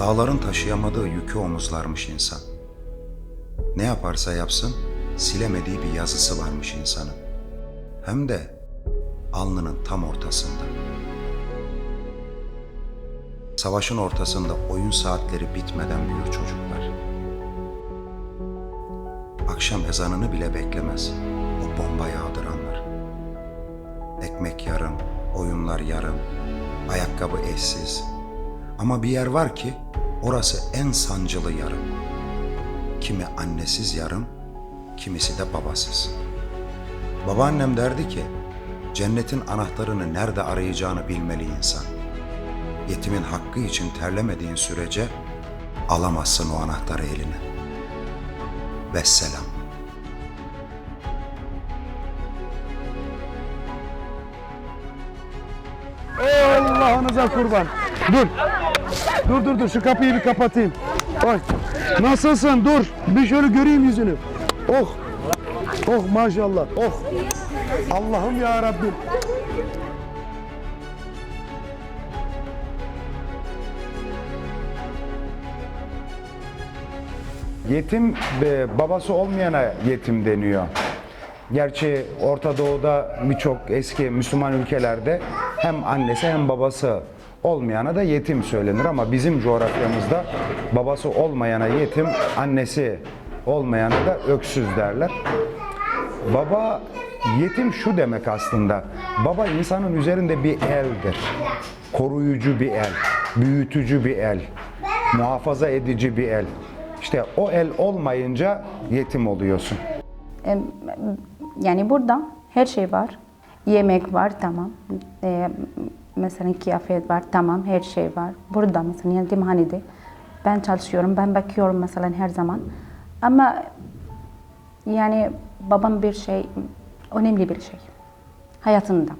Dağların taşıyamadığı yükü omuzlarmış insan. Ne yaparsa yapsın silemediği bir yazısı varmış insanın. Hem de alnının tam ortasında. Savaşın ortasında oyun saatleri bitmeden büyür çocuklar. Akşam ezanını bile beklemez o bomba yağdıranlar. Ekmek yarım, oyunlar yarım, ayakkabı eşsiz. Ama bir yer var ki orası en sancılı yarım. Kimi annesiz yarım, kimisi de babasız. Babaannem derdi ki, cennetin anahtarını nerede arayacağını bilmeli insan. Yetimin hakkı için terlemediğin sürece alamazsın o anahtarı eline. Vesselam. Allah'ınıza kurban. Dur. Dur dur dur şu kapıyı bir kapatayım. Oy. Nasılsın? Dur. Bir şöyle göreyim yüzünü. Oh. Oh maşallah. Oh. Allah'ım ya Rabbim. Yetim ve babası olmayana yetim deniyor. Gerçi Orta Doğu'da birçok eski Müslüman ülkelerde hem annesi hem babası olmayana da yetim söylenir ama bizim coğrafyamızda babası olmayana yetim, annesi olmayana da öksüz derler. Baba yetim şu demek aslında. Baba insanın üzerinde bir eldir. Koruyucu bir el, büyütücü bir el, muhafaza edici bir el. İşte o el olmayınca yetim oluyorsun. Yani burada her şey var. Yemek var tamam. Mesela kıyafet var tamam her şey var. Burada mesela yetimhanede ben çalışıyorum ben bakıyorum mesela her zaman. Ama yani babam bir şey önemli bir şey hayatında.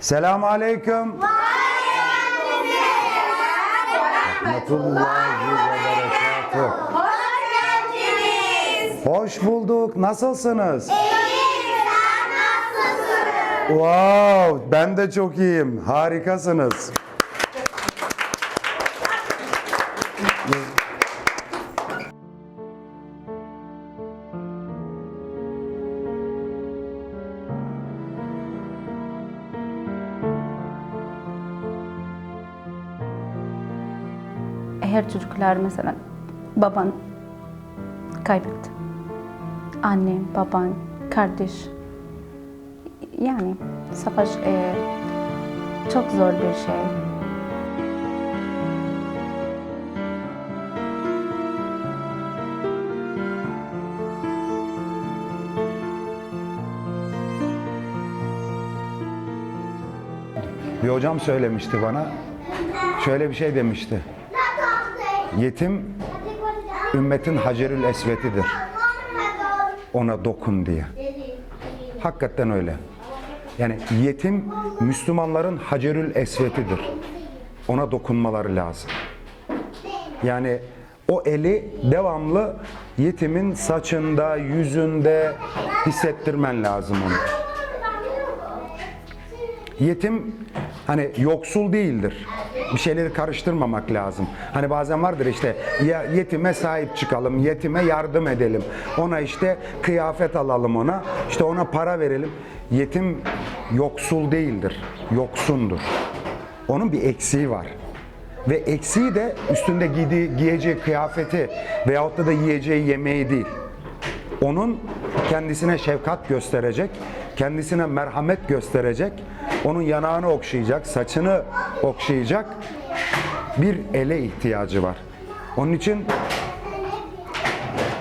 Selamun Aleyküm. Rahmetullahi ve berekatuhu. Hoş bulduk. Nasılsınız? Wow, ben de çok iyiyim. Harikasınız. Her çocuklar mesela baban kaybetti. Anne, baban, kardeş. Yani savaş e, çok zor bir şey. Bir hocam söylemişti bana. Şöyle bir şey demişti. Yetim ümmetin hacerül esvetidir. Ona dokun diye. Hakikaten öyle. Yani yetim Müslümanların hacerül esvetidir. Ona dokunmaları lazım. Yani o eli devamlı yetimin saçında, yüzünde hissettirmen lazım onu. Yetim hani yoksul değildir. Bir şeyleri karıştırmamak lazım. Hani bazen vardır işte ya yetime sahip çıkalım, yetime yardım edelim. Ona işte kıyafet alalım ona, işte ona para verelim. Yetim yoksul değildir, yoksundur. Onun bir eksiği var. Ve eksiği de üstünde giydiği, giyeceği kıyafeti veyahut da, da yiyeceği yemeği değil onun kendisine şefkat gösterecek, kendisine merhamet gösterecek, onun yanağını okşayacak, saçını okşayacak bir ele ihtiyacı var. Onun için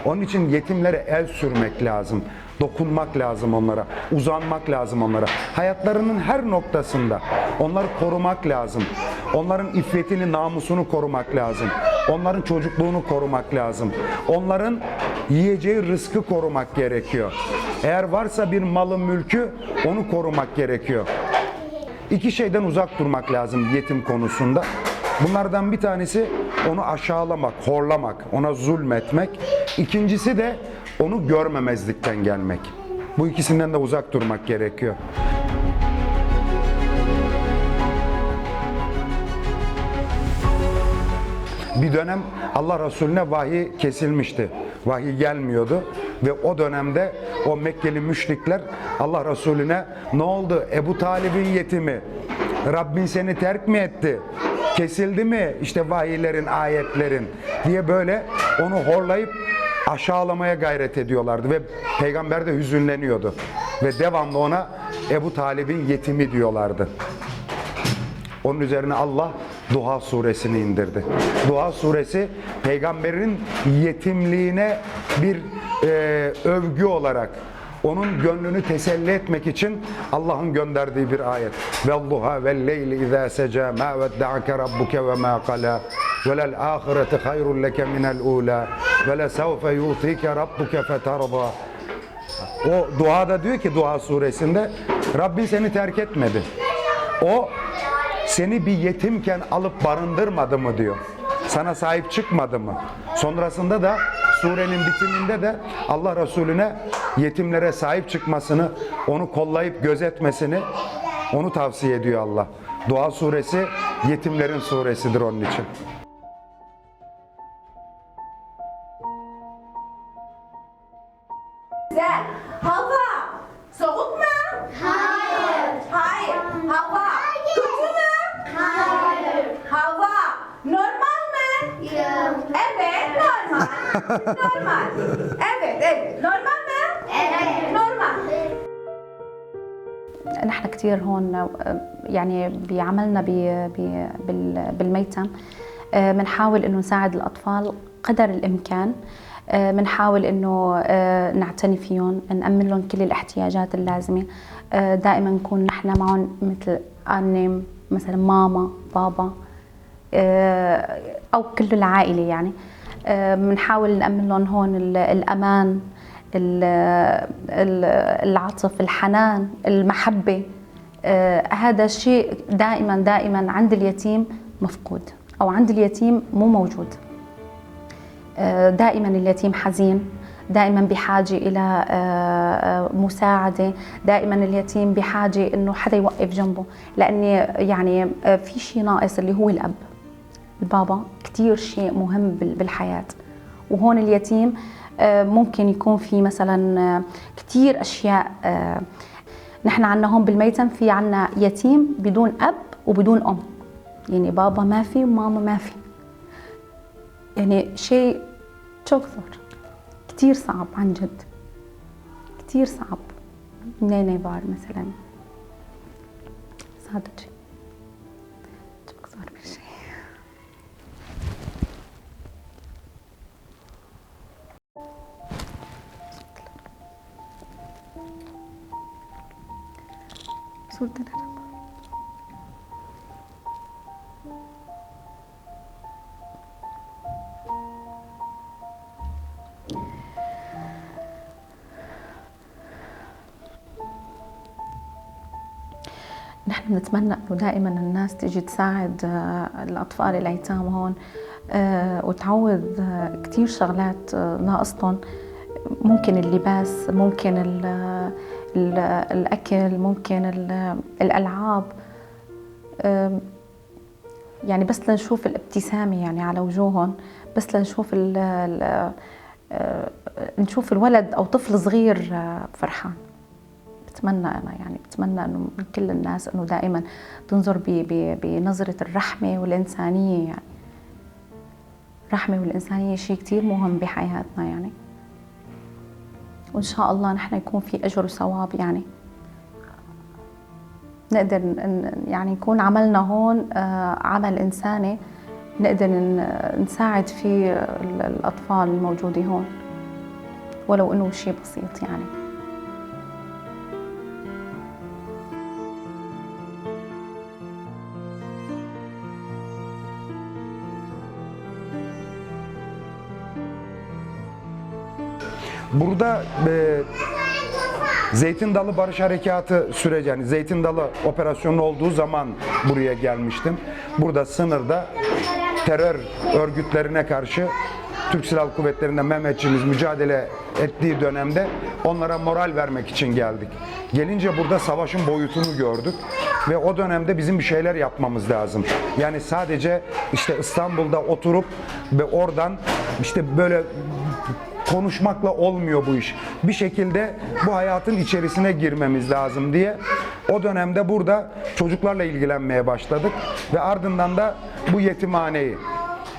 onun için yetimlere el sürmek lazım. Dokunmak lazım onlara, uzanmak lazım onlara. Hayatlarının her noktasında onları korumak lazım. Onların iffetini, namusunu korumak lazım. Onların çocukluğunu korumak lazım. Onların yiyeceği rızkı korumak gerekiyor. Eğer varsa bir malı mülkü onu korumak gerekiyor. İki şeyden uzak durmak lazım yetim konusunda. Bunlardan bir tanesi onu aşağılamak, horlamak, ona zulmetmek. İkincisi de onu görmemezlikten gelmek. Bu ikisinden de uzak durmak gerekiyor. bir dönem Allah Resulüne vahiy kesilmişti. Vahiy gelmiyordu ve o dönemde o Mekkeli müşrikler Allah Resulüne ne oldu Ebu Talib'in yetimi Rabbin seni terk mi etti? Kesildi mi işte vahiylerin, ayetlerin diye böyle onu horlayıp aşağılamaya gayret ediyorlardı ve peygamber de hüzünleniyordu. Ve devamlı ona Ebu Talib'in yetimi diyorlardı. Onun üzerine Allah Duha suresini indirdi. Duha suresi peygamberin yetimliğine bir e, övgü olarak onun gönlünü teselli etmek için Allah'ın gönderdiği bir ayet. Ve duha ve leyli izâ seca ma vedda'ake rabbuke ve ma qala ve lel ahireti hayrun leke minel ula ve sevfe yutike rabbuke fetarda o duada diyor ki Dua suresinde Rabbin seni terk etmedi. O seni bir yetimken alıp barındırmadı mı diyor. Sana sahip çıkmadı mı? Sonrasında da surenin bitiminde de Allah Resulüne yetimlere sahip çıkmasını, onu kollayıp gözetmesini onu tavsiye ediyor Allah. Dua suresi yetimlerin suresidir onun için. Güzel. Hava. Soğuk mu? Hayır. Hayır. Hava. Kötü mü? Hayır. Hava. Normal mı? Evet, normal. normal. Evet, evet. Normal mı? Evet. Normal. نحن كثير هون آه، يعني بعملنا بالميتم آه، بنحاول إنه نساعد الأطفال قدر الإمكان. آه، بنحاول إنه آه، نعتني فيهم نأمن لهم كل الاحتياجات اللازمة. آه، دائما نكون نحن معهم مثل اني مثلا ماما بابا آه، أو كل العائلة يعني. آه، بنحاول نأمن لهم هون ال- الأمان. ال- ال- العطف الحنان المحبة. آه، هذا الشيء دائما دائما عند اليتيم مفقود أو عند اليتيم مو موجود. آه، دائما اليتيم حزين دائما بحاجة إلى آه، مساعدة دائما اليتيم بحاجة إنه حدا يوقف جنبه. لأني يعني في شيء ناقص اللي هو الأب. البابا كتير شيء مهم بال- بالحياة. وهون اليتيم ممكن يكون في مثلا آه، كتير أشياء آه، نحن عنا هون بالميتم في عنا يتيم بدون أب وبدون أم. يعني بابا ما في وماما ما في. يعني شيء شو كثر كتير صعب عن جد. كتير صعب. نيني بار مثلا. بس نحن بنتمنى إنه دائما الناس تيجي تساعد آه، الأطفال الايتام هون. آه، وتعوض آه، كثير شغلات ناقصتهم. ممكن اللباس ممكن ال ال الأكل ممكن ال- الألعاب. يعني بس لنشوف الابتسامة يعني على وجوههم. بس لنشوف ال نشوف الولد أو طفل صغير فرحان. بتمنى أنا يعني بتمنى إنه من كل الناس إنه دائما تنظر بنظرة الرحمة والإنسانية يعني. الرحمه والإنسانية شيء كثير مهم بحياتنا يعني. وإن شاء الله نحن يكون في أجر وثواب يعني. نقدر يعني يكون عملنا هون آه، عمل إنساني نقدر نساعد فيه ال- الأطفال الموجودة هون. ولو إنه شيء بسيط يعني. Burada e, Zeytin Dalı Barış Harekatı süreci, yani Zeytin Dalı operasyonu olduğu zaman buraya gelmiştim. Burada sınırda terör örgütlerine karşı Türk Silahlı Kuvvetleri'nde Mehmetçimiz mücadele ettiği dönemde onlara moral vermek için geldik. Gelince burada savaşın boyutunu gördük ve o dönemde bizim bir şeyler yapmamız lazım. Yani sadece işte İstanbul'da oturup ve oradan işte böyle konuşmakla olmuyor bu iş. Bir şekilde bu hayatın içerisine girmemiz lazım diye o dönemde burada çocuklarla ilgilenmeye başladık ve ardından da bu yetimhaneyi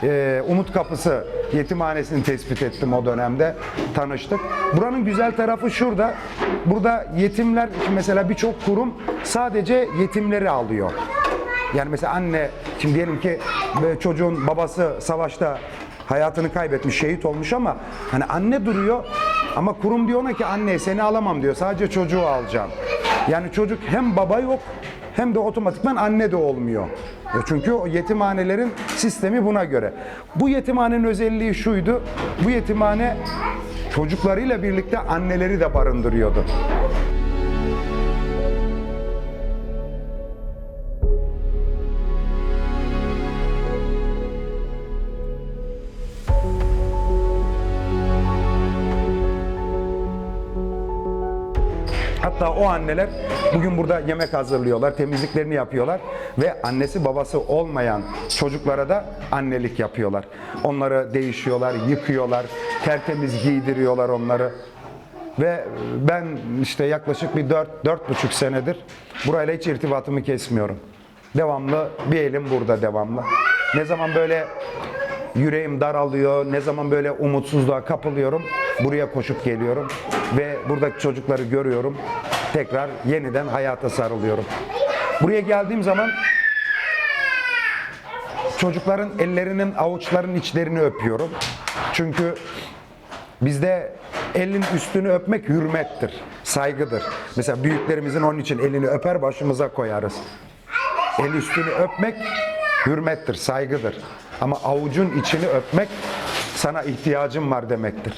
e, Umut Kapısı yetimhanesini tespit ettim o dönemde tanıştık. Buranın güzel tarafı şurada. Burada yetimler mesela birçok kurum sadece yetimleri alıyor. Yani mesela anne şimdi diyelim ki e, çocuğun babası savaşta hayatını kaybetmiş, şehit olmuş ama hani anne duruyor ama kurum diyor ona ki anne seni alamam diyor. Sadece çocuğu alacağım. Yani çocuk hem baba yok hem de otomatikman anne de olmuyor. E Çünkü o yetimhanelerin sistemi buna göre. Bu yetimhanenin özelliği şuydu. Bu yetimhane çocuklarıyla birlikte anneleri de barındırıyordu. Hatta o anneler bugün burada yemek hazırlıyorlar, temizliklerini yapıyorlar ve annesi babası olmayan çocuklara da annelik yapıyorlar. Onları değişiyorlar, yıkıyorlar, tertemiz giydiriyorlar onları. Ve ben işte yaklaşık bir 4 dört buçuk senedir burayla hiç irtibatımı kesmiyorum. Devamlı bir elim burada devamlı. Ne zaman böyle yüreğim daralıyor, ne zaman böyle umutsuzluğa kapılıyorum, buraya koşup geliyorum ve buradaki çocukları görüyorum. Tekrar yeniden hayata sarılıyorum. Buraya geldiğim zaman çocukların ellerinin, avuçlarının içlerini öpüyorum. Çünkü bizde elin üstünü öpmek hürmettir, saygıdır. Mesela büyüklerimizin onun için elini öper başımıza koyarız. El üstünü öpmek hürmettir, saygıdır. Ama avucun içini öpmek sana ihtiyacım var demektir.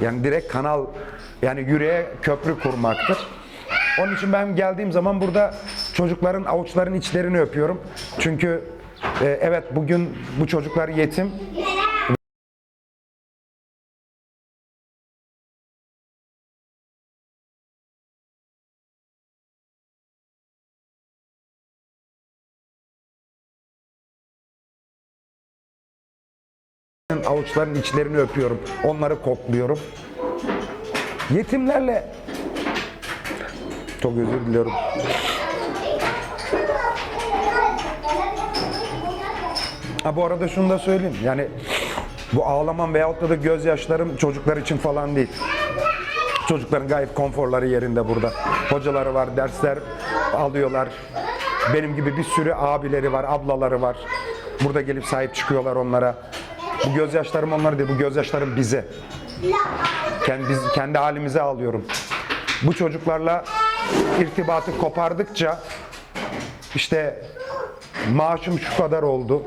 Yani direkt kanal, yani yüreğe köprü kurmaktır. Onun için ben geldiğim zaman burada çocukların avuçların içlerini öpüyorum. Çünkü e, evet bugün bu çocuklar yetim. avuçların içlerini öpüyorum. Onları kokluyorum. Yetimlerle çok özür diliyorum. Ha bu arada şunu da söyleyeyim. Yani bu ağlamam veyahut da gözyaşlarım çocuklar için falan değil. Çocukların gayet konforları yerinde burada. Hocaları var, dersler alıyorlar. Benim gibi bir sürü abileri var, ablaları var. Burada gelip sahip çıkıyorlar onlara. Bu gözyaşlarım onlara değil, bu gözyaşlarım bize. Kendi, kendi halimize alıyorum. Bu çocuklarla irtibatı kopardıkça işte maaşım şu kadar oldu.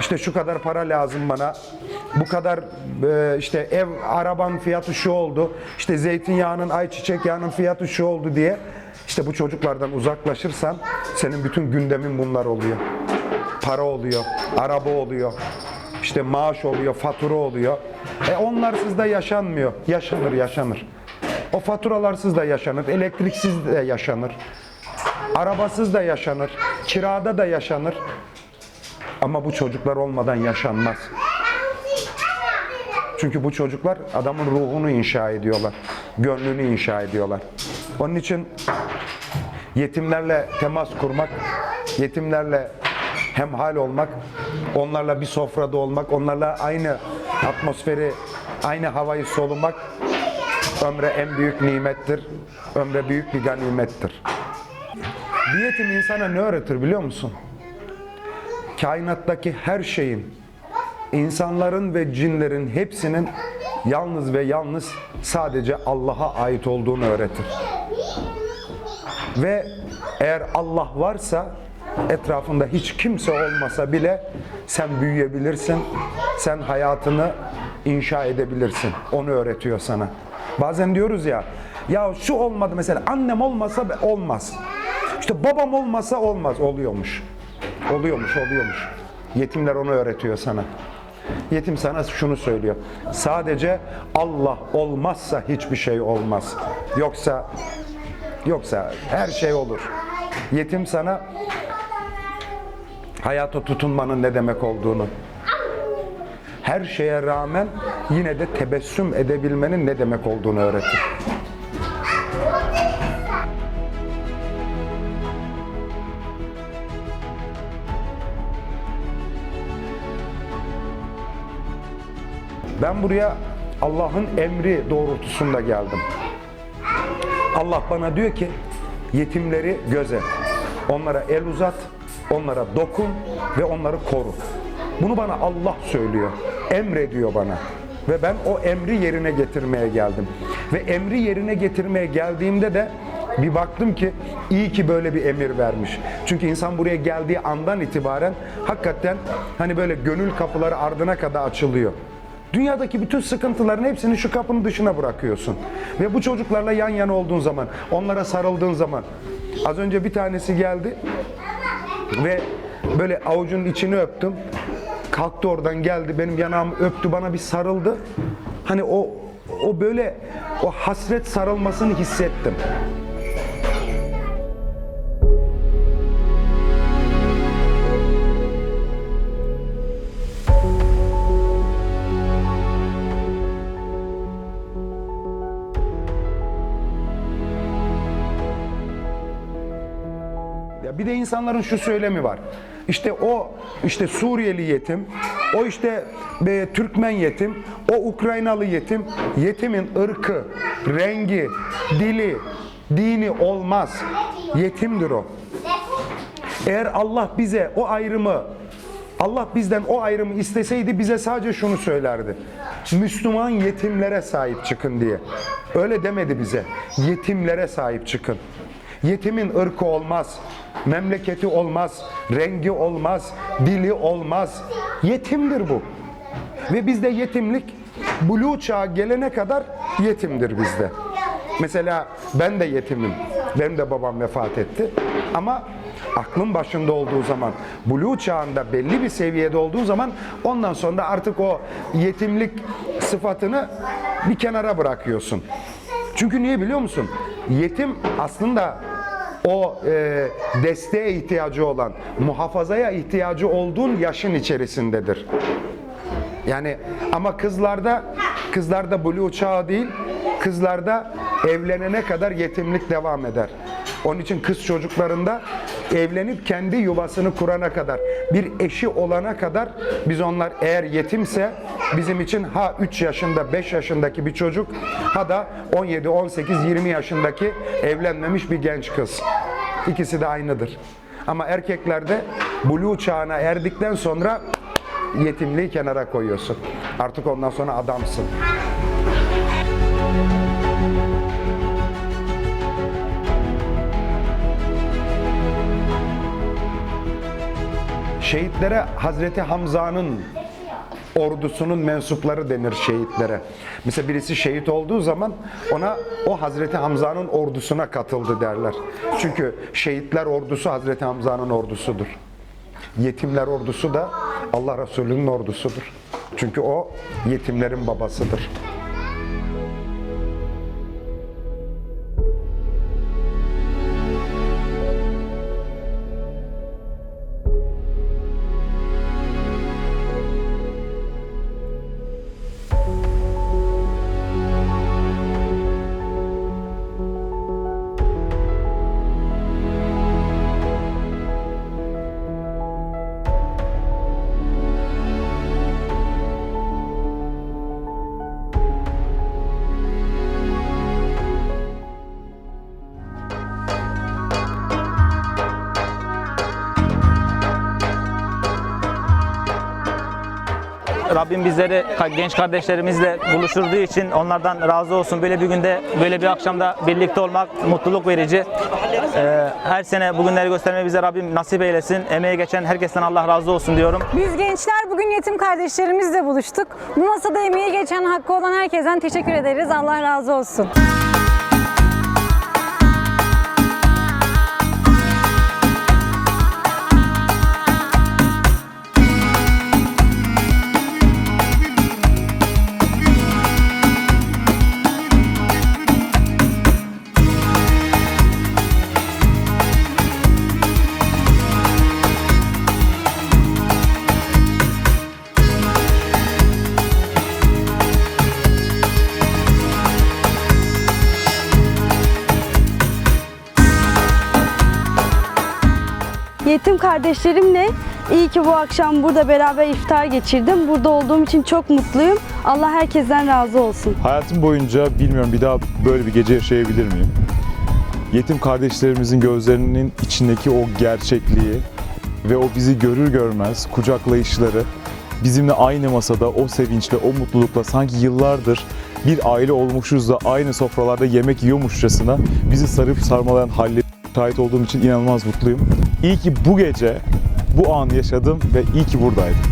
İşte şu kadar para lazım bana. Bu kadar e, işte ev, arabanın fiyatı şu oldu. İşte zeytinyağının, ayçiçek yağının fiyatı şu oldu diye. İşte bu çocuklardan uzaklaşırsan senin bütün gündemin bunlar oluyor. Para oluyor, araba oluyor, işte maaş oluyor, fatura oluyor. E onlarsız da yaşanmıyor. Yaşanır, yaşanır. O faturalarsız da yaşanır, elektriksiz de yaşanır. Arabasız da yaşanır, kirada da yaşanır. Ama bu çocuklar olmadan yaşanmaz. Çünkü bu çocuklar adamın ruhunu inşa ediyorlar. Gönlünü inşa ediyorlar. Onun için yetimlerle temas kurmak, yetimlerle hemhal olmak, onlarla bir sofrada olmak, onlarla aynı atmosferi, aynı havayı solumak ömre en büyük nimettir. Ömre büyük bir ganimettir. Bir yetim insana ne öğretir biliyor musun? Kainattaki her şeyin, insanların ve cinlerin hepsinin yalnız ve yalnız sadece Allah'a ait olduğunu öğretir. Ve eğer Allah varsa etrafında hiç kimse olmasa bile sen büyüyebilirsin. Sen hayatını inşa edebilirsin. Onu öğretiyor sana. Bazen diyoruz ya ya şu olmadı mesela annem olmasa olmaz. İşte babam olmasa olmaz. Oluyormuş. Oluyormuş, oluyormuş. Yetimler onu öğretiyor sana. Yetim sana şunu söylüyor. Sadece Allah olmazsa hiçbir şey olmaz. Yoksa yoksa her şey olur. Yetim sana hayata tutunmanın ne demek olduğunu, her şeye rağmen yine de tebessüm edebilmenin ne demek olduğunu öğretir. Ben buraya Allah'ın emri doğrultusunda geldim. Allah bana diyor ki yetimleri gözet. Onlara el uzat, onlara dokun ve onları koru. Bunu bana Allah söylüyor. Emrediyor bana. Ve ben o emri yerine getirmeye geldim. Ve emri yerine getirmeye geldiğimde de bir baktım ki iyi ki böyle bir emir vermiş. Çünkü insan buraya geldiği andan itibaren hakikaten hani böyle gönül kapıları ardına kadar açılıyor. Dünyadaki bütün sıkıntıların hepsini şu kapının dışına bırakıyorsun. Ve bu çocuklarla yan yana olduğun zaman, onlara sarıldığın zaman. Az önce bir tanesi geldi ve böyle avucunun içini öptüm. Kalktı oradan geldi benim yanağımı öptü bana bir sarıldı. Hani o o böyle o hasret sarılmasını hissettim. Ya bir de insanların şu söylemi var. İşte o işte Suriyeli yetim, o işte e, Türkmen yetim, o Ukraynalı yetim, yetimin ırkı, rengi, dili, dini olmaz. Yetimdir o. Eğer Allah bize o ayrımı Allah bizden o ayrımı isteseydi bize sadece şunu söylerdi. Müslüman yetimlere sahip çıkın diye. Öyle demedi bize. Yetimlere sahip çıkın. Yetimin ırkı olmaz, memleketi olmaz, rengi olmaz, dili olmaz. Yetimdir bu. Ve bizde yetimlik buluğ çağı gelene kadar yetimdir bizde. Mesela ben de yetimim. Benim de babam vefat etti. Ama aklım başında olduğu zaman, buluğ çağında belli bir seviyede olduğu zaman ondan sonra artık o yetimlik sıfatını bir kenara bırakıyorsun. Çünkü niye biliyor musun? Yetim aslında o e, desteğe ihtiyacı olan, muhafazaya ihtiyacı olduğun yaşın içerisindedir. Yani ama kızlarda kızlarda buluğ çağı değil, kızlarda evlenene kadar yetimlik devam eder. Onun için kız çocuklarında evlenip kendi yuvasını kurana kadar, bir eşi olana kadar biz onlar eğer yetimse bizim için ha 3 yaşında 5 yaşındaki bir çocuk ha da 17, 18, 20 yaşındaki evlenmemiş bir genç kız. İkisi de aynıdır. Ama erkeklerde buluğ çağına erdikten sonra yetimliği kenara koyuyorsun. Artık ondan sonra adamsın. Şehitlere Hazreti Hamza'nın ordusunun mensupları denir şehitlere. Mesela birisi şehit olduğu zaman ona o Hazreti Hamza'nın ordusuna katıldı derler. Çünkü şehitler ordusu Hazreti Hamza'nın ordusudur. Yetimler ordusu da Allah Resulü'nün ordusudur. Çünkü o yetimlerin babasıdır. Rabbim bizleri genç kardeşlerimizle buluşturduğu için onlardan razı olsun. Böyle bir günde, böyle bir akşamda birlikte olmak mutluluk verici. Ee, her sene bugünleri göstermeyi bize Rabbim nasip eylesin. Emeği geçen herkesten Allah razı olsun diyorum. Biz gençler bugün yetim kardeşlerimizle buluştuk. Bu masada emeği geçen hakkı olan herkesten teşekkür ederiz. Allah razı olsun. Yetim kardeşlerimle iyi ki bu akşam burada beraber iftar geçirdim. Burada olduğum için çok mutluyum. Allah herkesten razı olsun. Hayatım boyunca bilmiyorum bir daha böyle bir gece yaşayabilir miyim? Yetim kardeşlerimizin gözlerinin içindeki o gerçekliği ve o bizi görür görmez kucaklayışları bizimle aynı masada o sevinçle, o mutlulukla sanki yıllardır bir aile olmuşuz da aynı sofralarda yemek yiyormuşçasına bizi sarıp sarmalayan halleri şahit olduğum için inanılmaz mutluyum. İyi ki bu gece bu anı yaşadım ve iyi ki buradaydım.